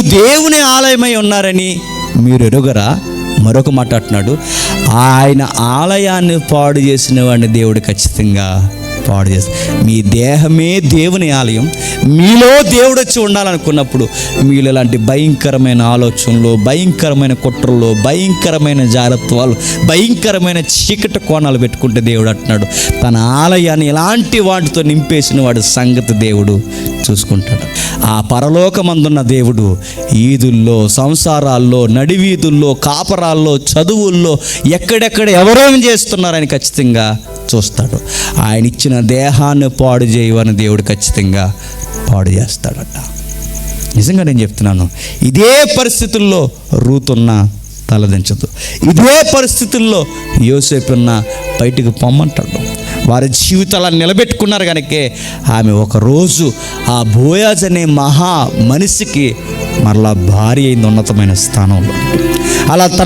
దేవుని ఆలయమై ఉన్నారని మీరు ఎరుగరా? మరొక మాట అంటున్నాడు. ఆయన ఆలయాన్ని పాడు చేసిన వాడిని దేవుడు ఖచ్చితంగా పాడు చేస్తాడు. మీ దేహమే దేవుని ఆలయం. మీలో దేవుడు వచ్చి ఉండాలనుకున్నప్పుడు మీలో ఇలాంటి భయంకరమైన ఆలోచనలు భయంకరమైన కుట్రలు భయంకరమైన జాగ్రత్తలు భయంకరమైన చీకటి కోణాలు పెట్టుకుంటే దేవుడు అంటున్నాడు. తన ఆలయాన్ని ఎలాంటి వాటితో నింపేసిన వాడు సంగతి దేవుడు చూసుకుంటాడు. ఆ పరలోకమందున్న దేవుడు ఈదుల్లో సంసారాల్లో నడివీధుల్లో కాపరాల్లో చదువుల్లో ఎక్కడెక్కడ ఎవరేం చేస్తున్నారని ఖచ్చితంగా చూస్తాడు. ఆయన ఇచ్చిన దేహాన్ని పాడు చేయవని దేవుడు ఖచ్చితంగా పాడు చేస్తాడట. నిజంగా నేను చెప్తున్నాను ఇదే పరిస్థితుల్లో రూతున్న తలదించదు. ఇదే పరిస్థితుల్లో యోసేపున్న బయటికి పొమ్మంటాడు. వారి జీవితాలను నిలబెట్టుకున్నారు కనుకే ఆమె ఒకరోజు ఆ బోయాజ్ అనే మహా మనిషికి మరలా భారీ అయింది ఉన్నతమైన స్థానంలో. అలా తన